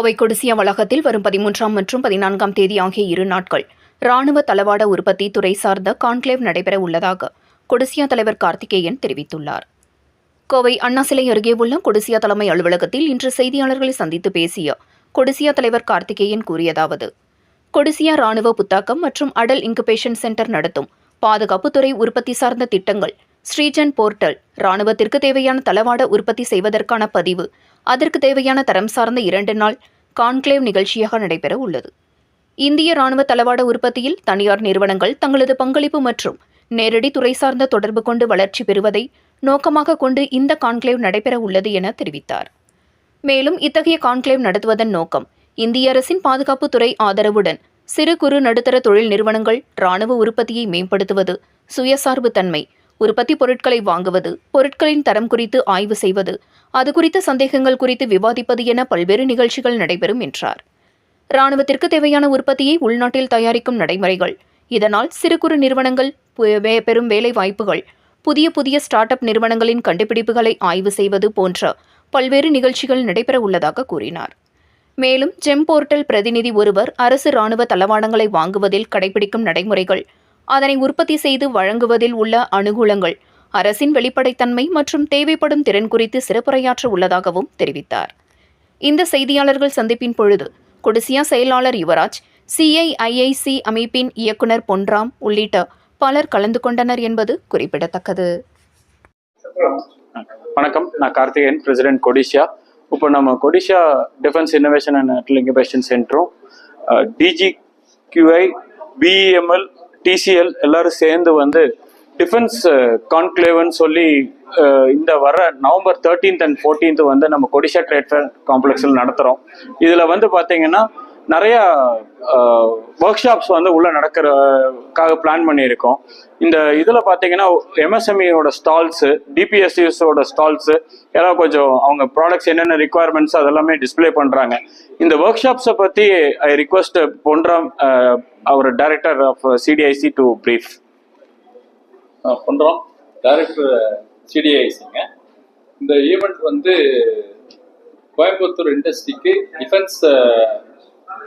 கோவை கொடிசியா வளாகத்தில் வரும் பதிமூன்றாம் மற்றும் பதினான்காம் தேதி ஆகிய இரு நாட்கள் ராணுவ தளவாட உற்பத்தி துறை சார்ந்த கான்க்ளேவ் நடைபெற உள்ளதாக கொடிசியா தலைவர் கார்த்திகேயன் தெரிவித்துள்ளார். கோவை அண்ணா சிலை அருகே உள்ள கொடிசியா தலைமை அலுவலகத்தில் இன்று செய்தியாளர்களை சந்தித்து பேசிய கொடிசியா தலைவர் கார்த்திகேயன் கூறியதாவது கொடிசியா ராணுவ புத்தாக்கம் மற்றும் அடல் இன்குபேஷன் சென்டர் நடத்தும் பாதுகாப்புத்துறை உற்பத்தி சார்ந்த திட்டங்கள் ஸ்ரீஜன் போர்ட்டல் ராணுவத்திற்கு தேவையான தளவாட உற்பத்தி செய்வதற்கான பதிவு அதற்கு தேவையான தரம் சார்ந்த இரண்டு நாள் கான்க்ளேவ் நிகழ்ச்சியாக நடைபெற உள்ளது. இந்திய ராணுவ தளவாட உற்பத்தியில் தனியார் நிறுவனங்கள் தங்களது பங்களிப்பு மற்றும் நேரடி துறை சார்ந்த தொடர்பு கொண்டு வளர்ச்சி பெறுவதை நோக்கமாக கொண்டு இந்த கான்க்ளேவ் நடைபெற உள்ளது என தெரிவித்தார். மேலும் இத்தகைய கான்க்ளேவ் நடத்துவதன் நோக்கம் இந்திய அரசின் பாதுகாப்புத்துறை ஆதரவுடன் சிறு குறு நடுத்தர தொழில் நிறுவனங்கள் ராணுவ உற்பத்தியை மேம்படுத்துவது சுயசார்பு தன்மை உற்பத்தி பொருட்களை வாங்குவது பொருட்களின் தரம் குறித்து ஆய்வு செய்வது அது குறித்த சந்தேகங்கள் குறித்து விவாதிப்பது என பல்வேறு நிகழ்ச்சிகள் நடைபெறும் என்றார். ராணுவத்திற்கு தேவையான உற்பத்தியை உள்நாட்டில் தயாரிக்கும் நடைமுறைகள் இதனால் சிறு குறு நிறுவனங்கள் பெறும் வேலை வாய்ப்புகள் புதிய புதிய ஸ்டார்ட் அப் நிறுவனங்களின் கண்டுபிடிப்புகளை ஆய்வு செய்வது போன்ற பல்வேறு நிகழ்ச்சிகள் நடைபெற உள்ளதாக கூறினார். மேலும் ஜெம் போர்ட்டல் பிரதிநிதி ஒருவர் அரசு ராணுவ தளவாடங்களை வாங்குவதில் கடைபிடிக்கும் நடைமுறைகள் அதனை உற்பத்தி செய்து வழங்குவதில் உள்ள அனுகூலங்கள். அரசின் வெளிப்படைத்தன்மை மற்றும் தேவைப்படும் திறன் குறித்து சிறப்புரையாற்ற உள்ளதாகவும் தெரிவித்தார். இந்த செய்தியாளர்கள் சந்திப்பின் பொழுது கொடிசியா செயலாளர் யுவராஜ் சிஐஐஐசி அமைப்பின் இயக்குனர் பொன்ராம் உள்ளிட்ட பலர் கலந்து கொண்டனர் என்பது குறிப்பிடத்தக்கது. வணக்கம். நான் கார்த்திகேயன் பிரசிடென்ட் கொடிஷியா இப்போ நம்ம Codissia defence innovation and incubation சென்டரும் டிஜிக்யூஐ BEML TCL எல்லாரும் சேர்ந்து வந்து டிஃபென்ஸ் uh, கான்க்ளேவ்னு சொல்லி uh, இந்த வர நவம்பர் தேர்ட்டீன்த் அண்ட் ஃபோர்டீன்த் வந்து நம்ம கொடிஷா ட்ரேட் ஃபேர் காம்ப்ளெக்ஸில் நடத்துகிறோம் இதில் வந்து பார்த்தீங்கன்னா நிறைய ஒர்க் ஷாப்ஸ் வந்து உள்ள நடக்கிறக்காக பிளான் பண்ணியிருக்கோம். இந்த இதில் பார்த்தீங்கன்னா எம்எஸ்எம்இயோட ஸ்டால்ஸு டிபிஎஸ்சிஎஸோட ஸ்டால்ஸு எல்லாம் கொஞ்சம் அவங்க ப்ராடக்ட்ஸ் என்னென்ன ரிக்குவயர்மெண்ட்ஸ் அதெல்லாமே டிஸ்ப்ளே பண்ணுறாங்க இந்த ஒர்க் ஷாப்ஸை பற்றி I request Ponram our director of CDIC to brief Ponram director சிடிஐசிங்க இந்த ஈவெண்ட் வந்து கோயம்புத்தூர் இண்டஸ்ட்ரிக்கு டிஃபென்ஸ்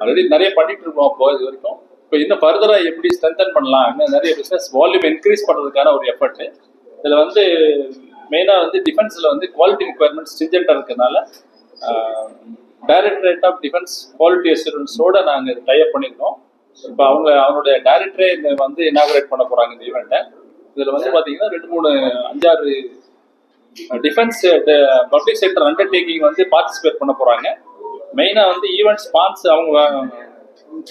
ஆல்ரெடி நிறைய பண்ணிட்டு இருக்கோம் அப்போ இது வரைக்கும். இப்போ இன்னும் ஃபர்தராக எப்படி ஸ்ட்ரென்தன் பண்ணலாம் இன்னும் நிறைய பிஸ்னஸ் வால்யூம் இன்க்ரீஸ் பண்ணுறதுக்கான ஒரு எஃபர்ட் இதில் வந்து மெயினாக வந்து டிஃபென்ஸில் வந்து குவாலிட்டி ரிக்குவயர்மெண்ட்ஸ் ஸ்ட்ரிஞ்செண்ட்டாக இருக்கிறதுனால டைரக்டரேட் ஆஃப் டிஃபென்ஸ் குவாலிட்டி அசூரன்ஸோட நாங்கள் டைப் பண்ணியிருக்கோம் இப்போ அவங்க அவனுடைய டைரக்டரே இந்த வந்து இனாகுரேட் பண்ண போகிறாங்க இந்த ஈவெண்ட்டை இதில் வந்து பார்த்தீங்கன்னா ரெண்டு மூணு அஞ்சாறு டிஃபென்ஸ் பப்ளிக் செக்டர் அண்டர்டேக்கிங் வந்து பார்ட்டிசிபேட் பண்ண போகிறாங்க மெயினாக வந்து ஈவெண்ட் ஸ்பான்சர் அவங்க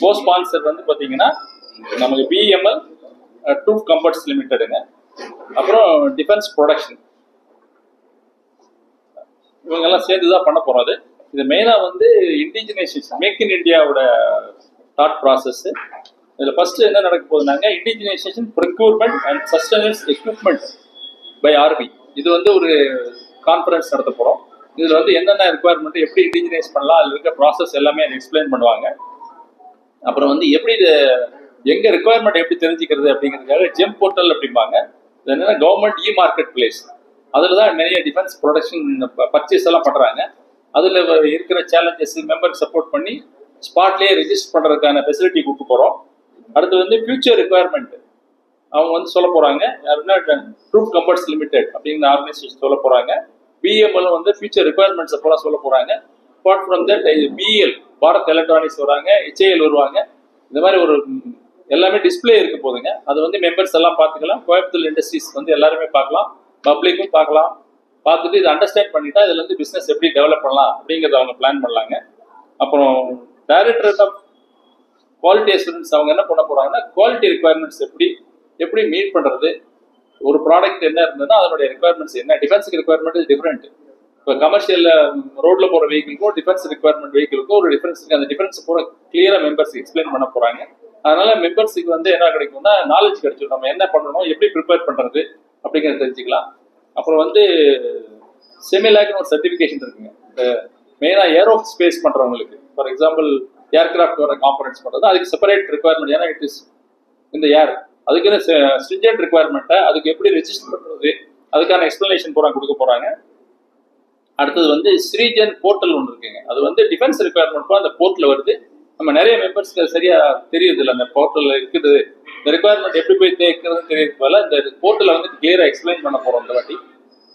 கோ ஸ்பான்சர் வந்து பார்த்தீங்கன்னா நமக்கு பிஎம்எல் டூ கம்பர்ட்ஸ் லிமிட்டடுங்க அப்புறம் டிஃபென்ஸ் ப்ரொடக்ஷன் இவங்கெல்லாம் சேர்ந்து தான் பண்ண போகிறது இது மெயினாக வந்து இண்டிஜினைசேஷன் மேக் இன் இந்தியாவோட தாட் ப்ராசஸ் இதில் ஃபர்ஸ்ட் என்ன நடக்க போகுதுனாங்க indigenisation procurement and sustenance equipment by army இது வந்து ஒரு கான்ஃபரன்ஸ் நடத்த போகிறோம் இதில் வந்து என்னென்ன ரெக்குவயர்மெண்ட் எப்படி இண்டிஜினைஸ் பண்ணலாம் அதில் இருக்க ப்ராசஸ் எல்லாமே எக்ஸ்பிளைன் பண்ணுவாங்க. அப்புறம் வந்து எப்படி இது எங்க ரெக்குவயர்மெண்ட் எப்படி தெரிஞ்சுக்கிறது அப்படிங்கிறதுக்காக ஜெம் போர்ட்டல் அப்படிம்பாங்க. இது கவர்மெண்ட் இ மார்க்கெட் பிளேஸ் அதில் தான் நிறைய டிஃபென்ஸ் ப்ரொடக்ஷன் பர்ச்சேஸ் எல்லாம் பண்ணுறாங்க அதில் இருக்கிற சேலஞ்சஸ் மெம்பருக்கு சப்போர்ட் பண்ணி ஸ்பாட்லேயே ரெஜிஸ்டர் பண்ணுறதுக்கான ஃபெசிலிட்டி கொடுக்க போகிறோம் அடுத்து வந்து ஃபியூச்சர் ரெக்குவயர்மெண்ட் அவங்க வந்து சொல்ல போகிறாங்க யாருன்னா ட்ரூப் கம்பர்ட்ஸ் லிமிடெட் அப்படிங்கிற ஆர்கனைசேஷன் சொல்ல போகிறாங்க பிஎம்எல் வந்து ஃபியூச்சர் ரெக்குவயர்மெண்ட்ஸ் பூரா சொல்ல போகிறாங்க apart from that BEL Bharat electronics வராங்க ஹெச்ஏஎல் வருவாங்க. இந்த மாதிரி ஒரு எல்லாமே டிஸ்பிளே இருக்க போதுங்க. அது வந்து மெம்பர்ஸ் எல்லாம் பார்த்துக்கலாம். கோயம்புத்தூர் இண்டஸ்ட்ரீஸ் வந்து எல்லாருமே பார்க்கலாம். பப்ளிக்கும் பார்க்கலாம். பார்த்துட்டு இதை அண்டர்ஸ்டாண்ட் பண்ணிட்டா இதுல இருந்து பிஸ்னஸ் எப்படி டெவலப் பண்ணலாம் அப்படிங்கிறத அவங்க பிளான் பண்ணலாங்க. அப்புறம் டைரக்டர் ஆஃப் குவாலிட்டி அசூரன்ஸ் அவங்க என்ன பண்ண போறாங்கன்னா குவாலிட்டி ரிக்குவயர்மெண்ட்ஸ் எப்படி எப்படி மீட் பண்றது ஒரு ப்ராடக்ட் என்ன இருந்ததுன்னா அதனுடைய ரெக்குவயர்மெண்ட்ஸ் என்ன? டிஃபென்ஸுக்கு ரெக்குவயர்மெண்ட் இஸ் டிஃப்ரெண்ட் இப்போ கமர்ஷியல் ரோட்ல போற வெஹிக்கிள்க்கும் டிஃபென்ஸ் ரெக்குவயர்மெண்ட் வெஹிக்கிளுக்கும் ஒரு டிஃபரன்ஸ் இருக்கு. அந்த டிஃபரன்ஸ் பூரா கிளியரா மெம்பர்ஸ் எக்ஸ்பிளைன் பண்ண போறாங்க. அதனால மெம்பர்ஸுக்கு வந்து என்ன கிடைக்கும்னா நாலேஜ் கிடைச்சிடும் நம்ம என்ன பண்ணணும் எப்படி ப்ரிப்பேர் பண்றது அப்படிங்கறத தெரிஞ்சுக்கலாம். அப்புறம் வந்து செமிலாக்னு ஒரு சர்டிஃபிகேஷன் இருக்குங்க. இந்த மெயினாக ஏரோ ஸ்பேஸ் பண்றவங்களுக்கு. ஃபார் எக்ஸாம்பிள் ஏர்கிராஃப்ட் வர காம்பனன்ஸ் பண்றது. அதுக்கு செப்பரேட் ரெக்குவயர்மெண்ட் ஏன்னா இட் இஸ் இந்த ஏர் அதுக்குன்னு ஸ்ட்ரிஞ்சன்ட் ரிக்குவயர்மெண்ட்டை அதுக்கு எப்படி ரெஜிஸ்டர் பண்ணுறது அதுக்கான எக்ஸ்பிளனேஷன் போகிறாங்க கொடுக்க போகிறாங்க அடுத்தது வந்து ஸ்ரீஜன் போர்ட்டல் ஒன்று இருக்குங்க. அது வந்து டிஃபென்ஸ் ரிக்குவயர்மெண்ட்டும் அந்த போர்ட்டில் வருது. நம்ம நிறைய மெம்பர்ஸ்க்கு சரியாக தெரியுது இல்லை அந்த போர்ட்டலில் இருக்குது. இந்த ரிக்குவயர்மெண்ட் எப்படி போய் தேக்கிறதுன்னு தெரியுது போல இந்த போர்ட்டலில் வந்து கிளியராக எக்ஸ்பிளைன் பண்ண போகிறோம் இந்த வாட்டி.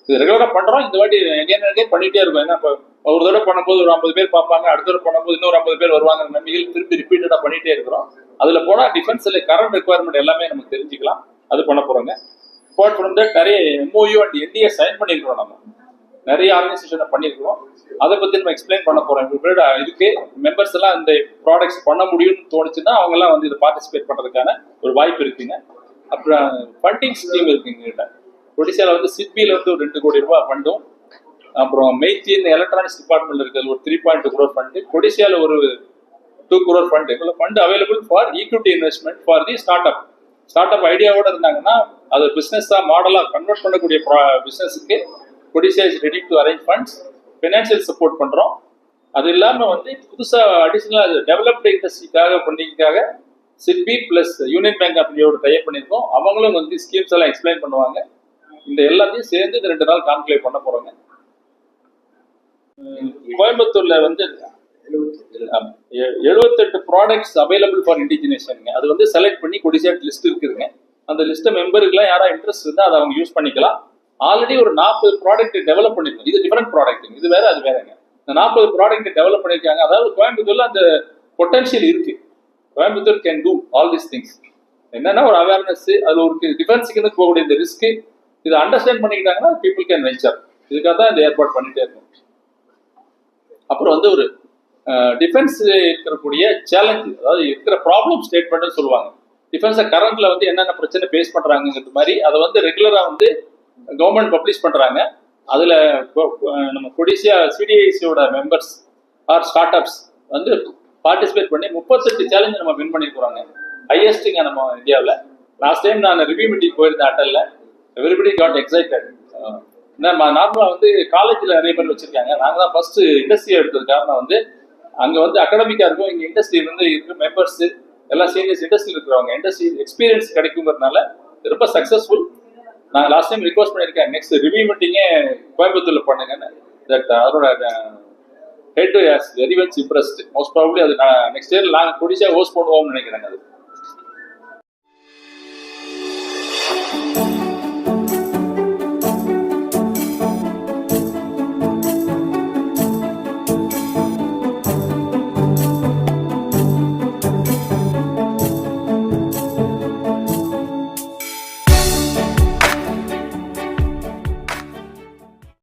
இது ரெகுலராக பண்ணுறோம் இந்த வாட்டி எங்கேயும் பண்ணிகிட்டே பண்ணிட்டே இருக்கும். ஏன்னா இப்போ ஒரு தடவை பண்ணும்போது ஒரு ஐம்பது பேர் பார்ப்பாங்க. அடுத்த தடவை பண்ணும்போது இன்னொரு ஐம்பது பேர் வருவாங்க. நம்பிக்கையில் திருப்பி ரிப்பீட்டடாக பண்ணிகிட்டே இருக்கிறோம். அதில் போனால் டிஃபென்ஸில் கரண்ட் ரெக்குவயர்மெண்ட் எல்லாமே நமக்கு தெரிஞ்சுக்கலாம். அது பண்ண போறோங்க. அப்பார்ட் ஃப்ரம் தட் நிறைய எம்ஓயு அண்ட் என்டிஏ சைன் பண்ணியிருக்கிறோம் நம்ம. நிறைய ஆர்கனைசேஷனை பண்ணியிருக்கிறோம். அதை பத்தி நம்ம எக்ஸ்பிளைன் பண்ண போகிறோம் இவங்களோட இதுக்கு மெம்பர்ஸ் எல்லாம் இந்த ப்ராடக்ட்ஸ் பண்ண முடியும்னு தோணுச்சுன்னா அவங்கெல்லாம் வந்து இதை பார்ட்டிசிபேட் பண்ணுறதுக்கான ஒரு வாய்ப்பு இருக்குங்க. அப்புறம் ஃபண்டிங் ஸ்கீம் இருக்குங்க ஒடிசாவில் வந்து சிட்பியில் வந்து ஒரு ரெண்டு கோடி ரூபாய் ஃபண்டும் அப்புறம் மெய்த்தின் எலக்ட்ரானிக்ஸ் டிபார்ட்மெண்ட் இருக்குது ஒரு three point two crore fund கொடிசியால ஒரு டூ குரோர் ஃபண்ட் இவ்வளோ fund available for equity investment for the startup startup ஐடியாவோட இருந்தாங்கன்னா அது பிஸ்னஸாக மாடலாக கன்வெர்ட் பண்ணக்கூடிய பிஸ்னஸுக்கு CODISSIA is ready to arrange funds financial support பண்ணுறோம் அது இல்லாமல் வந்து புதுசாக அடிஷ்னலாக டெவலப்டு இண்டஸ்ட்ரிக்காக பண்ணிக்காக SIDBI plus union bank of இந்தியாவோட டைப் பண்ணியிருக்கோம். அவங்களும் வந்து ஸ்கீம்ஸ் எல்லாம் எக்ஸ்பிளைன் பண்ணுவாங்க. இந்த எல்லாத்தையும் சேர்ந்து இந்த ரெண்டு நாள் கான்க்ளேவ் பண்ண போறோங்க. கோயம்புத்தூர்ல வந்து எழுபத்தெட்டு ப்ராடக்ட்ஸ் அவைலபிள் ஃபார் இண்டிஜினேஷனுங்க அது வந்து செலக்ட் பண்ணி கொடிசேட் லிஸ்ட் இருக்குதுங்க. அந்த லிஸ்ட்டை மெம்பருக்குலாம் யாரா இன்ட்ரெஸ்ட் இருந்தால் அதை அவங்க யூஸ் பண்ணிக்கலாம். ஆல்ரெடி ஒரு நாற்பது ப்ராடக்ட் டெவலப் பண்ணிருக்கோம் இது டிஃபரெண்ட் ப்ராடக்ட் இது வேற அது வேறங்க. இந்த நாற்பது ப்ராடக்ட் டெவலப் பண்ணிருக்காங்க. அதாவது கோயம்புத்தூர்ல அந்த பொட்டன்ஷியல் இருக்கு. Coimbatore can do all this things என்னன்னா ஒரு அவேர்னஸ் அது ஒரு டிஃபென்ஸுக்கு போகக்கூடிய இந்த ரிஸ்க்கு இதை அண்டர்ஸ்டாண்ட் பண்ணிக்கிட்டாங்கன்னா பீப்புள் கேன் வெஞ்சர் இதுக்காக தான் இந்த ஏற்பாடு பண்ணிட்டே இருக்கும். அப்புறம் வந்து ஒரு டிஃபென்ஸ் இருக்கக்கூடிய சேலஞ்சு அதாவது இருக்கிற ப்ராப்ளம் ஸ்டேட்மெண்ட்னு சொல்லுவாங்க. டிஃபென்ஸை கரண்ட்ல வந்து என்னென்ன பிரச்சனை ஃபேஸ் பண்ணுறாங்கிறது மாதிரி அதை வந்து ரெகுலரா வந்து கவர்மெண்ட் பப்ளிஷ் பண்றாங்க. அதுல நம்ம கொடிசியா சிடிஐசியோட மெம்பர்ஸ் ஆர் ஸ்டார்ட் அப்ஸ் வந்து பார்ட்டிசிபேட் பண்ணி முப்பத்தெட்டு சேலஞ்ச் நம்ம வின் பண்ணிருக்கிறோங்க ஹையஸ்ட்டுங்க நம்ம இந்தியாவில். லாஸ்ட் டைம் நான் ரிவ்யூ மீட்டிங் போயிருந்தேன் அட்டலில் எவ்ரிபடி காட் எக்ஸைட்டட் நம்ம நார்மலாக வந்து காலேஜில் நிறைய பேர் வச்சுருக்காங்க. நாங்கள் தான் ஃபஸ்ட்டு இண்டஸ்ட்ரி எடுத்தது காரணம் வந்து அங்கே வந்து அகடமிக்காக இருக்கும் இங்கே இண்டஸ்ட்ரி வந்து இருக்கு மெம்பர்ஸு எல்லாம் சீனியர்ஸ் இண்டஸ்ட்ரியில் இருக்கிறவங்க. இண்டஸ்ட்ரி எக்ஸ்பீரியன்ஸ் கிடைக்குங்கிறதுனால ரொம்ப சக்ஸஸ்ஃபுல் uh, uh, நான் லாஸ்ட் டைம் ரிக்வஸ்ட் பண்ணியிருக்கேன். நெக்ஸ்ட் ரிவ்யூ மீட்டிங்கே கோயம்புத்தூரில் பண்ணுங்கன்னு. தட் அதோட head has very much impressed most probably அது நெக்ஸ்ட் இயர் நாங்கள் குடிச்சா ஹோஸ்ட் பண்ணுவோம்னு நினைக்கிறேங்க அது.